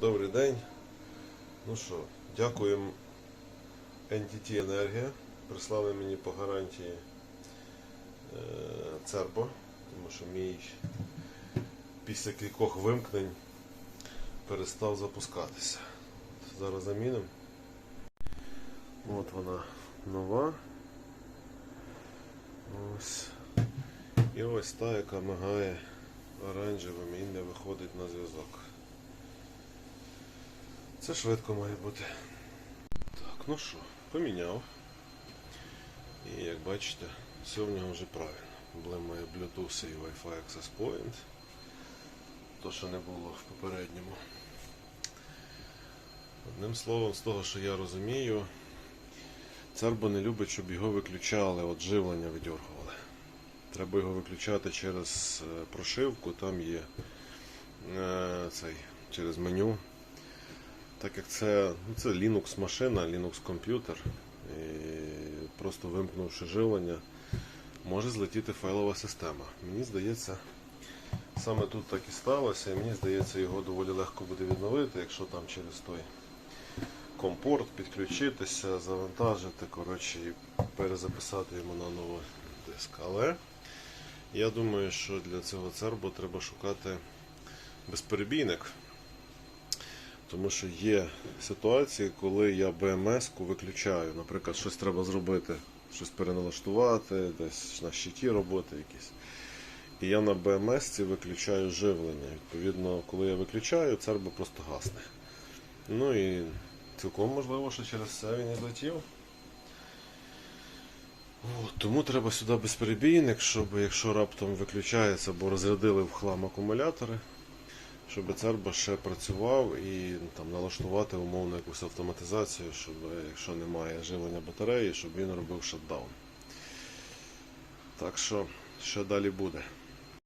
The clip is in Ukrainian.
Добрий день. Ну що, дякуємо NTT Енергія. Прислали мені по гарантії е, Цербо, тому що мій після кількох вимкнень перестав запускатися. Зараз замінимо. От вона нова. Ось. І ось та, яка мигає оранжевим і не виходить на зв'язок. Це швидко має бути. Так, ну що, поміняв. І як бачите, все в нього вже правильно. Блимає Bluetooth і Wi-Fi Access Point. То, що не було в попередньому. Одним словом, з того, що я розумію, Цербо не любить, щоб його виключали, от живлення видьоргували. Треба його виключати через е, прошивку, там є е, цей, через меню. Так як це, ну, це Linux машина, Linux комп'ютер, просто вимкнувши живлення, може злетіти файлова система. Мені здається, саме тут так і сталося, і мені здається, його доволі легко буде відновити, якщо там через той компорт підключитися, завантажити, коротше, і перезаписати йому на новий диск. Але я думаю, що для цього цербо треба шукати безперебійник. Тому що є ситуації, коли я БМС-ку виключаю. Наприклад, щось треба зробити, щось переналаштувати, десь на щиті роботи якісь. І я на БМС виключаю живлення. Відповідно, коли я виключаю, цербо просто гасне. Ну і цілком можливо, що через це він і злетів. Тому треба сюди безперебійник, щоб якщо раптом виключається, бо розрядили в хлам акумулятори, щоб Церба ще працював і ну, там, налаштувати умовно якусь автоматизацію, щоб якщо немає живлення батареї, щоб він робив шатдаун. Так що, що далі буде?